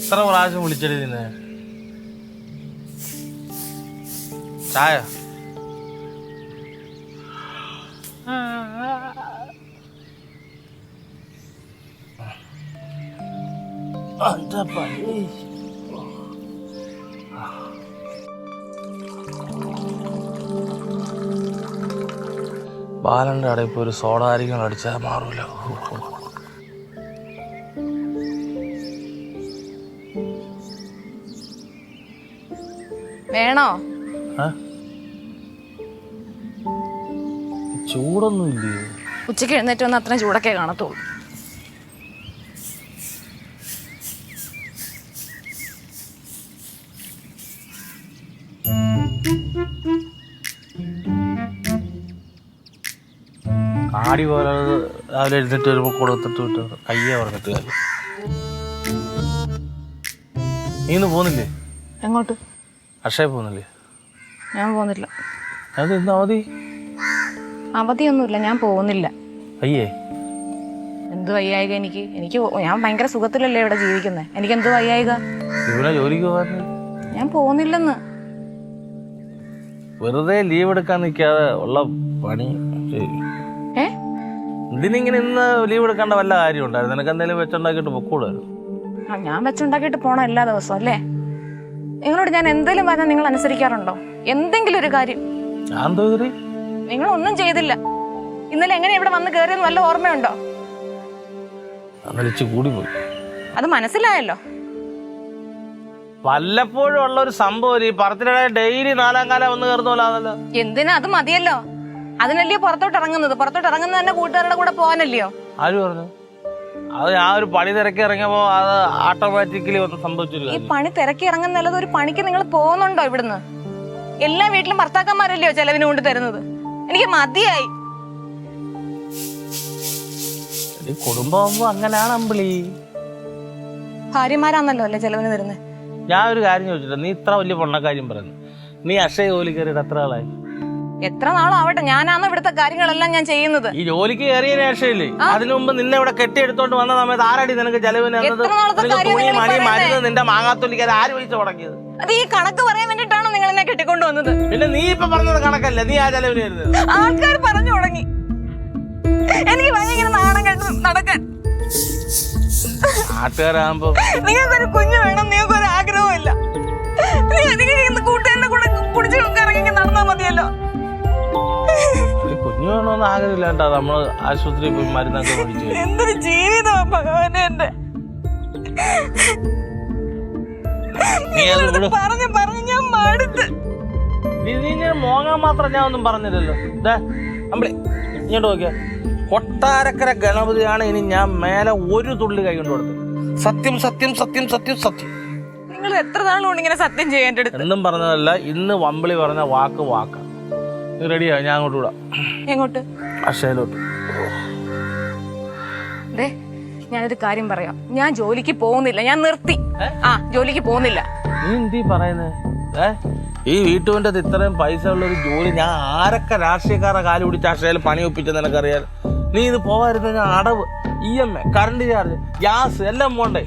എത്ര പ്രാവശ്യം വിളിച്ചടി നിന്നെ? ചായ? പണി? ബാലന്റെ ഇപ്പോൾ ഒരു സോഡാരികൾ അടിച്ചാൽ മാറൂല. വേണോ? ചൂടൊന്നും ഇല്ലേ ഉച്ചയ്ക്ക് എഴുന്നേറ്റ് വന്ന് അത്രയും ചൂടൊക്കെ കാണത്തുള്ളൂ. ആടി പോലെ രാവിലെ എഴുന്നേറ്റ് വരുമ്പോൾ കൊടുത്തിട്ട് വിട്ട് കയ്യെ പറഞ്ഞിട്ട് കാര്യം നീ ഇന്ന് പോകുന്നില്ലേ? എങ്ങോട്ട്? അക്ഷയ പോകുന്നില്ലേ? ഞാൻ പോകുന്നില്ല. അത് ഇന്ന് അവധി? അവധിയൊന്നുമില്ല ഞാൻ പോകുന്നില്ല. അയ്യേ എന്ത് വയ്യായിക എനിക്ക്? എനിക്ക് ഞാൻ ഭയങ്കര സുഖത്തിലല്ലേ ഇവിടെ ജീവിക്കുന്നത് എനിക്ക് എന്ത് വയ്യായിക? ഇവിടെ ജോലിക്ക് പോകാറില്ല? ഞാൻ പോകുന്നില്ലെന്ന്. വെറുതെ ലീവ് എടുക്കാൻ നിൽക്കാതെ ഉള്ള പണി. ഏ? ഇതിനിങ്ങനെ ഇന്ന് ലീവ് എടുക്കേണ്ട വല്ല കാര്യം ഉണ്ടായിരുന്നു നിനക്ക് എന്തെങ്കിലും വെച്ചുണ്ടാക്കിയിട്ട് പൊക്കൂടായിരുന്നു ആ, ഞാൻ വെച്ചുണ്ടാക്കിയിട്ട് പോണ എല്ലാ ദിവസവും അല്ലേ? നിങ്ങളോട് ഞാൻ എന്തെങ്കിലും പറഞ്ഞാൽ നിങ്ങൾ അനുസരിക്കാറുണ്ടോ? എന്തെങ്കിലും ഒരു കാര്യം. നിങ്ങൾ ഒന്നും ചെയ്തില്ല. ഇന്നലെ എങ്ങനെ ഇവിടെ വന്ന് കയറിയെന്ന് വല്ല ഓർമ്മയുണ്ടോ? അത് മനസ്സിലായല്ലോ. വല്ലപ്പോഴും ഉള്ള ഒരു സംഭവം ഈ പറത്തിനിടെ ഡെയിലി നാലാം കാലം വന്ന് കയറുന്ന എന്തിനാ? അത് മതിയല്ലോ. അതിനല്ലയോ പുറത്തോട്ട് ഇറങ്ങുന്നത്. പുറത്തോട്ട് ഇറങ്ങുന്നത് തന്നെ കൂട്ടുകാരുടെ കൂടെ പോകാനല്ലയോ? ആര് പറഞ്ഞു? അത് ആ ഒരു പണി തിരക്കി ഇറങ്ങിയപ്പോ അത് ഓട്ടോമാറ്റിക്കലി ഒന്ന് സംഭവിച്ചു ഈ പണി തിരക്കി ഇറങ്ങുന്നല്ലത് ഒരു പണിക്ക് നിങ്ങൾ പോകുന്നുണ്ടോ ഇവിടുന്ന്? എല്ലാ വീട്ടിലും ഭർത്താക്കന്മാരല്ലയോ ചെലവിന് കൊണ്ട് തരുന്നത്? എനിക്ക് മതിയായി. കുടുംബമാകുമ്പോ അങ്ങനെയാണ് അമ്പിളി. ഭാര്യമാരാന്നല്ലോ അല്ലേ ചെലവിന് തരുന്നത് ഞാൻ ഒരു കാര്യം ചോദിച്ചിട്ട് നീ ഇത്ര വലിയ പൊണ്ണക്കാര്യം പറയുന്നു. നീ അക്ഷയ ജോലി കയറിയിട്ട് എത്ര ആളായി? എത്ര നാളാവട്ടെ? ഞാനാണ് ഇവിടുത്തെ കാര്യങ്ങളെല്ലാം ഞാൻ ചെയ്യുന്നത്. ഈ ജോലിക്ക് കയറിയ രക്ഷയില്ലേ? അതിനു മുമ്പ് നിന്നെ ഇവിടെ കെട്ടിയെടുത്തോണ്ട് വന്ന സമയത്ത് ആരാടി നിനക്ക് ചെലവിന് തന്നത്? എത്ര നാളത്തെ കാര്യം നിങ്ങൾ മണി പറയുന്നേ? മരുന്ന് നിന്റെ മാങ്ങാത്തൊലിക്ക് അത് ആര് വിളിച്ചു തുടങ്ങിയത് അത് ഈ കണക്ക് പറയാൻ വേണ്ടിട്ടാണോ നിങ്ങൾ എന്നെ കെട്ടിക്കൊണ്ടു വന്നത്? പിന്നെ നീ ഇപ്പൊ പറഞ്ഞത് കണക്കല്ല? നീ ആ ചെലവിന് വരുന്നത് ആൾക്കാർ പറഞ്ഞു തുടങ്ങി. എനിക്ക് ഭയങ്കര നാണം കെട്ട് നടക്കാൻ. നാട്ടുകാരാകുമ്പോ നിങ്ങൾക്കൊരു കുഞ്ഞു വേണം നിങ്ങൾക്കൊരു ആഗ്രഹവും ഇല്ല നിങ്ങൾ കൂട്ടുകാരുടെ കൂടെ കുടിച്ചു കുഞ്ഞു വേണമെന്ന് ആഗ്രഹമില്ലാണ്ടാ നമ്മൾ ആശുപത്രിയിൽ പോയി മരുന്നൊക്കെ മേടിച്ചു. എന്തൊരു ജീവിതമാ ഭഗവാനെ എന്റെ നീ അത് വിട്. പറഞ്ഞ് പറഞ്ഞ് ഞാൻ മടുത്ത്. നീ നീ ഇങ്ങനെ മോങ്ങാൻ മാത്രം ഞാൻ ഒന്നും പറഞ്ഞില്ലല്ലോ. ദേ, അമ്പിളി ഇങ്ങോട്ട് നോക്കിയ. കൊട്ടാരക്കര ഗണപതിയാണ് ഇനി ഞാൻ മേലെ ഒരു തുള്ളി കൈ കൊണ്ട് കൊടുത്തത്. സത്യം സത്യം സത്യം സത്യം സത്യം. നിങ്ങൾ എത്ര നാളുകൊണ്ട് ഇങ്ങനെ സത്യം ചെയ്യേണ്ടത് എന്നും പറഞ്ഞതല്ല ഇന്ന് വമ്പിളി പറഞ്ഞ വാക്ക് വാക്ക്. നീ റെഡിയാ ഞാൻ അങ്ങോട്ട് വിടാം. എങ്ങോട്ട്? അക്ഷയയിലോട്ട്. ദേ ഞാനൊരു കാര്യം പറയാം. ഞാൻ ജോലിക്ക് പോകുന്നില്ല. ഞാൻ നിർത്തി. ആ ജോലിക്ക് പോകുന്നില്ല. നീ എന്തീ പറയുന്നേ? ഏ? ഈ വീട്ടുവിന്റെ ഇത്രയും പൈസ ഉള്ള ഒരു ജോലി ഞാൻ ആരൊക്കെ രാഷ്ട്രീയക്കാരെ കാൽ പിടിച്ച് അക്ഷയയിൽ പണി ഒപ്പിച്ചെന്ന് എനിക്കറിയാൻ നീ ഇത് പോകാതിരുന്ന ഞാൻ അടവ് E M I current charge gas എല്ലാം പോണ്ടേ?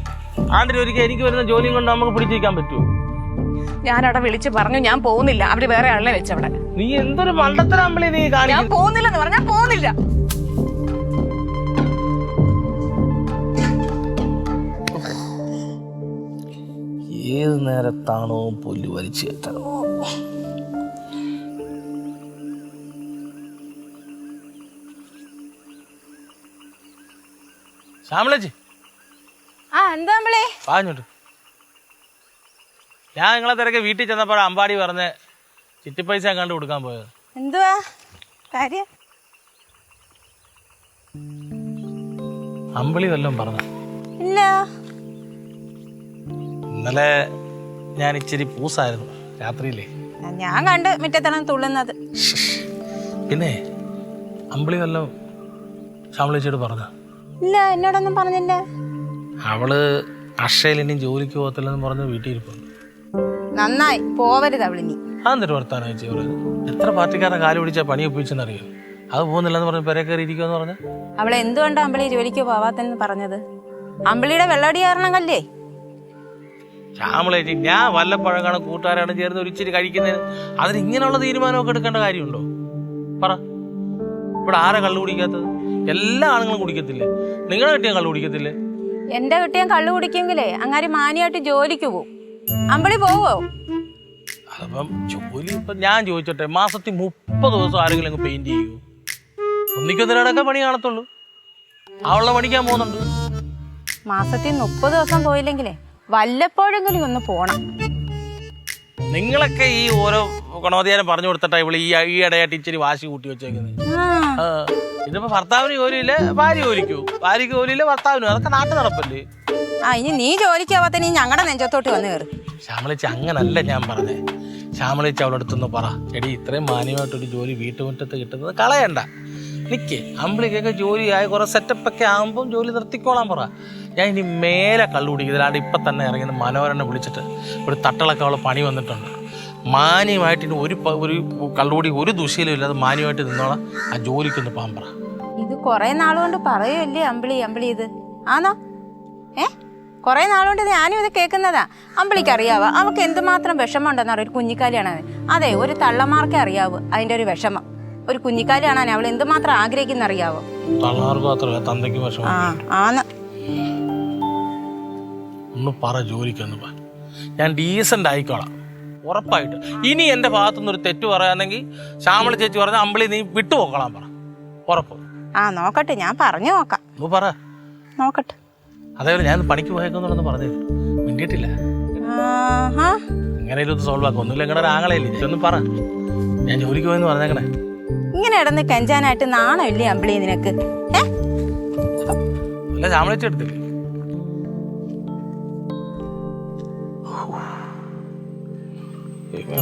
ആണ്ടിൽ ഒരിക്കൽ എനിക്ക് വരുന്ന ജോലിയും കൊണ്ട് നമുക്ക് പിടിച്ചിരിക്കാൻ പറ്റുമോ ഞാൻ അവിടെ വിളിച്ച് പറഞ്ഞു ഞാൻ പോകുന്നില്ല. അവർ വേറെ ആളിനെ വെച്ചവിടെ. നീ എന്തൊരു മണ്ടത്തരാമ്പിളി നീ ഞാൻ പോകുന്നില്ലെന്ന് പറഞ്ഞാൽ പോകുന്നില്ല. ഏത് നേരത്താണോ പുല്ല് വലിച്ചു കയറ്റണോ ശ്യാമളജി ആ എന്താ പറഞ്ഞോട്ട് ഞാൻ നിങ്ങളെ തിരക്ക് വീട്ടിൽ ചെന്നപ്പോൾ അമ്പാടി പറഞ്ഞ് ചിറ്റി പൈസ കണ്ട് കൊടുക്കാൻ പോയത്. എന്തുവാ? കാര്യം? അമ്പിളി വല്ലതും പറഞ്ഞു. ഇല്ല. ഇന്നലെ ഞാൻ ഇച്ചിരി പൂസായിരുന്നു രാത്രിയിലേ. ഞാൻ കണ്ട് മുറ്റത്താണ് തുള്ളുന്നത്. പിന്നെ അമ്പിളി വല്ലതും ശ്യാമളിച്ചോട് പറഞ്ഞു. ഇല്ല എന്നോടൊന്നും പറഞ്ഞില്ല. അവൾ അക്ഷയിൽ ഇനി ജോലിക്ക് പോകത്തില്ലെന്ന് പറഞ്ഞ് വീട്ടിൽ ഇരിപ്പുണ്ട്. നന്നായി. പോവരുത് അവളിനി. അതെന്തൊരു വർത്താനം ചേച്ചി പറയുന്നത് എത്ര പാർട്ടിക്കാരെ കാൽ പണി ഒപ്പിച്ചെന്നറിയോ? അത് പോകുന്നില്ലെന്ന് പറഞ്ഞ് പെരെ കയറി ഇരിക്കുമെന്ന് പറഞ്ഞ്? അവളെ എന്തുകൊണ്ടാ അമ്പിളി ജോലിക്ക് പോവാത്തെന്ന് പറഞ്ഞത്? അമ്പിളിയുടെ വെള്ളടി കാരണമല്ലേ? ശ്യാമളേച്ചി ഞാൻ വല്ലപ്പോഴാണ് കൂട്ടുകാരാണ് ചേർന്ന് ഒരിച്ചിരി കഴിക്കുന്നതിന്. അതിന് ഇങ്ങനെയുള്ള തീരുമാനമൊക്കെ എടുക്കേണ്ട കാര്യമുണ്ടോ? പറ. ഇവിടെ ആരാ കള്ളു കുടിക്കാത്തത്? എല്ലാ ആണുങ്ങളും കുടിക്കത്തില്ലേ? നിങ്ങളെ കിട്ടിയാൽ കള്ളു കുടിക്കത്തില്ലേ? എന്റെ കിട്ടിയാൽ കള്ളു കുടിക്കെങ്കിലേ അങ്ങാരി മാനിയായിട്ട് ജോലിക്ക് പോവും. അമ്പളി പോവോ? അതിപ്പം ജോലി ഇപ്പം ഞാൻ ചോദിച്ചോട്ടെ മാസത്തിൽ മുപ്പത് ദിവസം ആരെങ്കിലും അങ്ങ് പെയിന്റ് ചെയ്യൂ? ഒന്നിക്കൊന്നിനടക്കം പണി കാണത്തുള്ളൂ. അവളെ പണിക്കാൻ പോകുന്നുണ്ട്. മാസത്തിൽ മുപ്പത് ദിവസം പോയില്ലെങ്കിലേ വല്ലപ്പോഴെങ്കിലും ഒന്ന് പോണം. നിങ്ങളൊക്കെ ഈ ഓരോ ഗുണവധികാരം പറഞ്ഞു കൊടുത്തിട്ടാ ഇവിടെ ഈ ഈ ഇടയായിട്ട് ഇച്ചിരി വാശി കൂട്ടി വെച്ചേക്കുന്നത് ഇതിപ്പോ ഭർത്താവിന് ജോലിയില്ല ഭാര്യ ജോലിക്കൂ? ഭാര്യക്ക് ജോലിയില്ല ഭർത്താവിനും. അതൊക്കെ നാട്ടു നടപ്പല്ലേ ആ ഇനി നീ ജോലിക്ക് പോവാത്ത നീ ഞങ്ങളുടെ നെഞ്ചത്തോട്ട് വന്ന് കയറി ശ്യാമളിച്ച് അങ്ങനല്ല ഞാൻ പറഞ്ഞേ. ശ്യാമളിച്ച് അവളുടെ അടുത്തൊന്ന് പറ. എടി ഇത്രയും മാന്യമായിട്ടൊരു ജോലി വീട്ടുമുറ്റത്ത് കിട്ടുന്നത് കളയണ്ട. നിക്ക് അമ്പിളിക്കൊക്കെ ജോലി ആയി കുറെ സെറ്റപ്പ് ഒക്കെ ആകുമ്പോൾ ജോലി നിർത്തിക്കോളാൻ പറ. ഞാൻ ഇനി മേലെ കള്ളു കുടിക്കുന്നില്ലാണ്ട് ഇപ്പം തന്നെ ഇറങ്ങുന്ന മനോരനെ വിളിച്ചിട്ട് ഒരു തട്ടളൊക്കെ അവളെ പണി വന്നിട്ടുണ്ട്. മാന്യമായിട്ട് ഇനി ഒരു ഒരു കള്ളുകൂടി ഒരു ദുശീലും ഇല്ലാതെ മാന്യമായിട്ട് നിന്നോളാം. ആ ജോലിക്കൊന്ന് പോകാൻ പറ ഇത് കൊറേ നാളുകൊണ്ട് പറയുമല്ലേ അമ്പിളി അമ്പിളി ഇത്? ആണോ ഏ? കൊറേ നാളുകൊണ്ട് ഞാനും ഇത് കേൾക്കുന്നതാ. അമ്പിളിക്ക് അറിയാവോ അവൾക്ക് എന്തുമാത്രം വിഷമം ഉണ്ടെന്ന് അറിയാം. ഒരു കുഞ്ഞിക്കാലിയാണ് അതെ ഒരു തള്ളമാർക്കേ അറിയാവൂ അതിന്റെ ഒരു വിഷമം. ഒരു കുഞ്ഞിക്കാലിയാണ് അവൾ എന്തുമാത്രം ആഗ്രഹിക്കുന്ന അറിയാവോ? ഒന്ന് പറ ജോലിക്കൊന്ന് ഞാൻ ഡീസന്റ് ആയിക്കോളാം. ഉറപ്പായിട്ട്. ഇനി എന്റെ ഭാഗത്തുനിന്ന് ഒരു തെറ്റ് പറയാണെങ്കിൽ ശ്യാമള ചേച്ചി പറഞ്ഞ അമ്പിളി നീ വിട്ടുപോക്കളാൻ പറ. ഉറപ്പ്. ആ നോക്കട്ടെ ഞാൻ പറഞ്ഞു നോക്കാം. പറ. നോക്കട്ടെ. അതേപോലെ ഞാൻ പണിക്ക് പോയേക്കുന്നുണ്ടെന്ന് പറഞ്ഞില്ല? മിണ്ടിയിട്ടില്ല. എങ്ങനെയും ഒന്ന് സോൾവ് ആക്കും. ഒന്നുമില്ല എങ്ങനെ ആങ്ങളയില്ലേ? ഇതൊന്ന് പറ. ഞാൻ ജോലിക്ക് പോയെന്ന് പറഞ്ഞേക്കണേ. ഇങ്ങനെ ഇടന്ന് കെഞ്ചാനായിട്ട് നാണമില്ലേ അമ്പിളി നിനക്ക്? അല്ല ശ്യാമള ചേച്ചി എടുത്തില്ലേ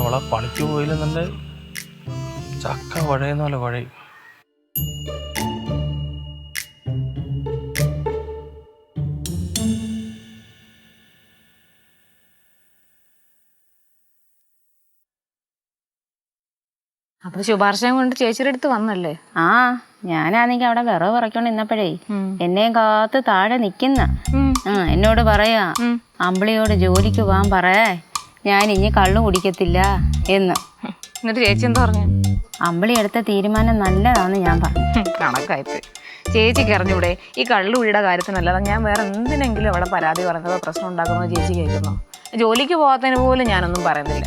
അവളെ പണിക്ക് പോയില്ലെന്നുണ്ട്. ചക്ക വഴയെന്നല്ല പോലെ അപ്പൊ ശുപാർശയും കൊണ്ട് ചേച്ചിയുടെ അടുത്ത് വന്നല്ലേ? ആ ഞാനാണെങ്കിൽ അവിടെ വിറവ് പറക്കൊണ്ട് നിന്നപ്പോഴേ എന്നെയും കാത്ത് താഴെ നിക്കുന്ന. ആ എന്നോട് പറയാ അമ്പിളിയോട് ജോലിക്ക് പോവാൻ പറയേ. ഞാൻ ഇനി കള്ളു കുടിക്കത്തില്ല എന്ന്. എന്നിട്ട് ചേച്ചി എന്താ പറഞ്ഞു? അമ്പിളി എടുത്ത തീരുമാനം നല്ലതാന്ന് ഞാൻ പറഞ്ഞു. കണക്കായിപ്പോയി ചേച്ചിക്ക് അറിഞ്ഞൂടെ ഈ കള്ളുകുഴിയുടെ കാര്യത്തിനല്ലാതെ ഞാൻ വേറെ എന്തിനെങ്കിലും അവിടെ പരാതി പറയുന്നത് പ്രശ്നം ഉണ്ടാക്കുന്നത് ചേച്ചി കേൾക്കുന്നു? ജോലിക്ക് പോകാത്തതിന് പോലും ഞാനൊന്നും പറയുന്നില്ല.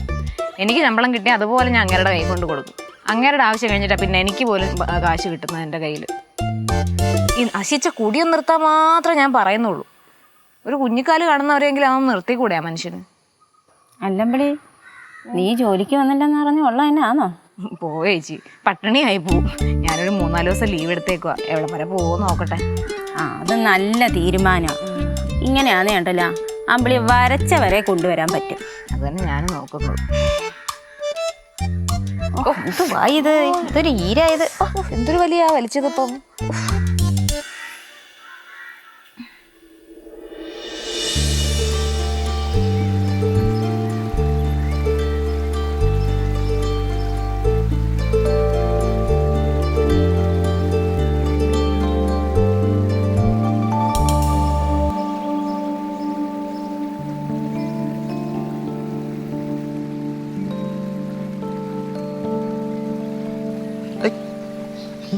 എനിക്ക് ശമ്പളം കിട്ടിയാൽ അതുപോലെ ഞാൻ അങ്ങേരുടെ കൈ കൊണ്ട് കൊടുക്കും. അങ്ങേരുടെ ആവശ്യം കഴിഞ്ഞിട്ടാ പിന്നെ എനിക്ക് പോലും കാശ് കിട്ടുന്നത് എന്റെ കയ്യിൽ ഈ നശിച്ച കുടിയൊന്നും നിർത്താൻ മാത്രമേ ഞാൻ പറയുന്നുള്ളൂ. ഒരു കുഞ്ഞിക്കാൽ കാണുന്നവരെങ്കിലും അതൊന്ന് നിർത്തിക്കൂടെ ആ മനുഷ്യന്? അല്ലമ്പളി നീ ജോലിക്ക് വന്നില്ലെന്ന് പറഞ്ഞു ഉള്ള എന്നാന്നോ പോവേ ചേച്ചി. പട്ടിണിയായി പോവും. ഞാനൊരു മൂന്നാൽ ദിവസം ലീവ് എടുത്തേക്കുവാ. എവിടെ വരെ പോവോ നോക്കട്ടെ. ആ അത് നല്ല തീരുമാനമാണ് ഇങ്ങനെയാണ് കണ്ടല്ല അമ്പിളി വരച്ച വരെ കൊണ്ടുവരാൻ പറ്റും. അത് തന്നെ ഞാനും നോക്കുന്നത്. എന്തുവാ ഇത്? ഇതൊരു ഈരായത് എന്തൊരു വലിയ വലിച്ചതിപ്പം.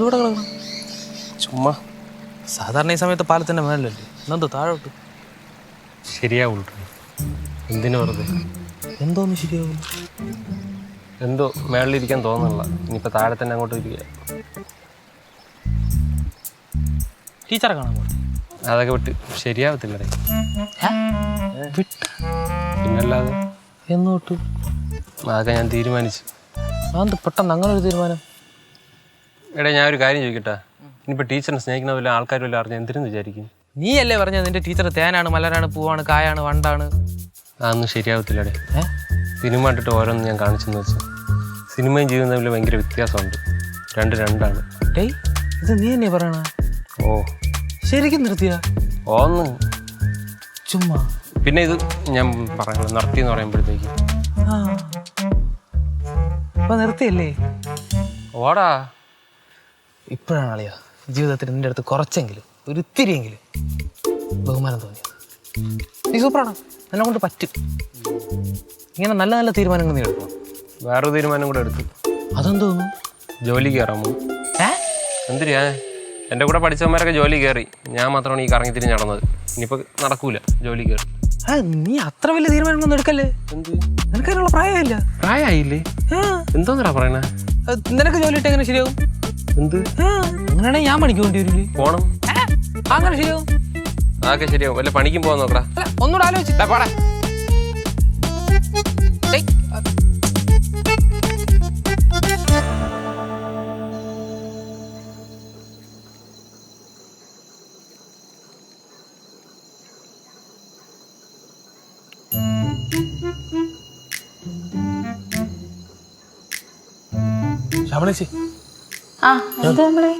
എന്തുകൂടെ കിടക്കണം? ചുമ്മാ. സാധാരണ ഈ സമയത്ത് പാലത്തിന്റെ മേലല്ലേ? എന്നെന്തോ താഴോട്ട്. ശരിയാവുള്ളൂ എന്തിനു വെറുതെ? എന്തോന്ന് ശരിയാവും? എന്തോ മേളിലിരിക്കാൻ തോന്നുന്നില്ല. ഇനിയിപ്പോൾ താഴെ തന്നെ അങ്ങോട്ട് ഇരിക്കുക. ടീച്ചറെ കാണാൻ പോയി അതൊക്കെ വിട്ട് ശരിയാവത്തില്ലടേ. പിന്നല്ലാതെ എന്നോട്ട്? അതൊക്കെ ഞാൻ തീരുമാനിച്ചു. അത് പെട്ടെന്ന് അങ്ങനെ ഒരു തീരുമാനം? എടാ ഞാൻ ഒരു കാര്യം ചോദിക്കട്ടെ. ഇനിയിപ്പോൾ ടീച്ചറിനെ സ്നേഹിക്കുന്ന വല്ല ആൾക്കാർ വല്ല അറിഞ്ഞാൽ എന്തിനെന്ന് വിചാരിക്കും? നീ അല്ലേ പറഞ്ഞത് നിന്റെ ടീച്ചർ തേനാണ് മലരാണ് പൂവാണ് കായാണ് വണ്ടാണ്? അതൊന്നും ശരിയാവത്തില്ലടേ. സിനിമ കണ്ടിട്ട് ഓരോന്ന് ഞാൻ കാണിച്ചെന്ന് വെച്ചാൽ സിനിമയും ജീവിതം തമ്മിൽ ഭയങ്കര വ്യത്യാസമുണ്ട്. രണ്ട് രണ്ടാണ്. ഡേയ് ഇത് നീ തന്നെ പറയണ? ഓ. ശരിക്കും നിർത്തിയ? ഓന്ന്. ചുമ്മാ. പിന്നെ ഇത് ഞാൻ പറഞ്ഞു നിർത്തി എന്ന് പറയുമ്പോഴത്തേക്ക് നിർത്തിയല്ലേ? ഓടാ. ഇപ്പോഴാണ് അളിയ ജീവിതത്തിൽ നിന്റെ അടുത്ത് കുറച്ചെങ്കിലും ഒരു ഇത്തിരിയെങ്കിലും ബഹുമാനം തോന്നിയത്. നീ സൂപ്പറാണ്? എന്നെ കൊണ്ട് പറ്റും. ഇങ്ങനെ നല്ല നല്ല തീരുമാനങ്ങൾ നീ എടുക്കും വേറൊരു തീരുമാനം കൂടെ എടുത്തു. അതെന്തോന്നു ജോലി കയറാമോ എന്തിരിയാ എന്തിനാ? എന്റെ കൂടെ പഠിച്ചവന്മാരൊക്കെ ജോലി കയറി. ഞാൻ മാത്രമാണ് ഈ കറങ്ങി തിരിഞ്ഞ് നടന്നത്. ഇനിയിപ്പോൾ നടക്കൂല ജോലി കയറി. നീ അത്ര വലിയ തീരുമാനങ്ങളൊന്നും എടുക്കല്ലേ? നിനക്കതിനുള്ള പ്രായമില്ല പ്രായമായില്ലേ? എന്തോന്നാ പറയണേ? നിനക്ക് ജോലി ഇട്ട് എങ്ങനെ ശരിയാവും? എന്ത്? അങ്ങനെ ഞാൻ പണിക്ക് വേണ്ടി വരില്ലേ പോണം അങ്ങനെ ശരിയാവും. അതൊക്കെ ശരിയാവും. വല്ല പണിക്കും പോകാൻ നോക്കടാ. ഒന്നുകൂടെ ആലോചിച്ചിട്ടാ പാടാ. ഏയ്, ആ, എന്താ നമ്മളെ?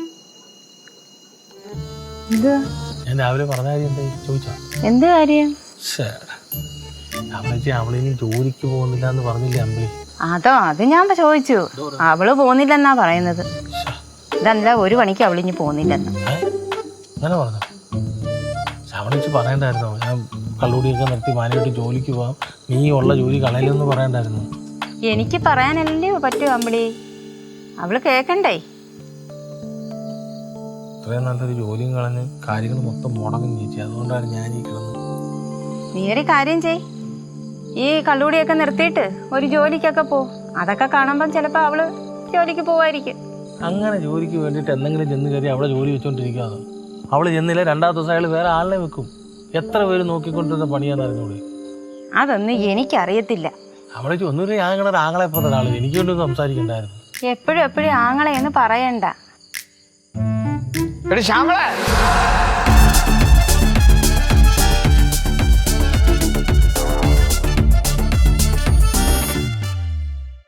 ഞാൻ രാവിലെ പറഞ്ഞ കാര്യം എന്തായി? ചോദിച്ചോ? എന്ത് കാര്യം? ശമളിച്ചി അവളിനി ജോലിക്ക് പോകുന്നില്ല എന്ന് പറഞ്ഞില്ലേ അമ്പിളി? അതോ അത് ഞാൻ ചോദിച്ചു. അവൾ പോകുന്നില്ലെന്നാ പറയുന്നത്. ഇതല്ല ഒരു പണിക്ക് അവളിഞ്ഞ് പോകുന്നില്ലെന്ന്? അങ്ങനെ പറഞ്ഞു? ശമളിച്ച് പറയണ്ടായിരുന്നോ? ഞാൻ കള്ളുകൂടിയൊക്കെ നിർത്തി മാനമായിട്ട് ജോലിക്ക് പോവാം. നീ ഉള്ള ജോലി കളയില്ലെന്ന് പറയണ്ടായിരുന്നു. എനിക്ക് പറയാനല്ലേ പറ്റൂ അമ്പിളി. അവൾ കേക്കണ്ടേ? ഇത്രയും നല്ലൊരു ജോലിയും കളഞ്ഞ് കാര്യങ്ങൾ മൊത്തം മുടങ്ങും ചേച്ചി അതുകൊണ്ടാണ് ഞാൻ ഈ കിടന്നത് നീ ഒരു കാര്യം ചെയ്. ഈ കള്ളുകൂടിയൊക്കെ നിർത്തിയിട്ട് ഒരു ജോലിക്കൊക്കെ പോ. അതൊക്കെ കാണുമ്പം ചിലപ്പോൾ അവൾ ജോലിക്ക് പോവായിരിക്കും. അങ്ങനെ ജോലിക്ക് വേണ്ടിയിട്ട് എന്തെങ്കിലും ചെന്ന് കയറി അവിടെ ജോലി വെച്ചോണ്ടിരിക്കാതെ അവൾ ചെന്നില്ല രണ്ടാമത്തെ ദിവസം അയാൾ വേറെ ആളിനെ വെക്കും. എത്ര പേര് നോക്കിക്കൊണ്ടിരുന്ന പണിയാന്ന് അറിഞ്ഞോളി അതൊന്നും എനിക്കറിയത്തില്ല. അവിടെ ഒന്നും ഞാൻ ആങ്ങളെ പോലെ ഒരാൾ എനിക്ക് സംസാരിക്കണ്ടായിരുന്നു. എപ്പോഴും എപ്പോഴും ആങ്ങളെ എന്ന് പറയണ്ട. എടി ശ്യാമളെ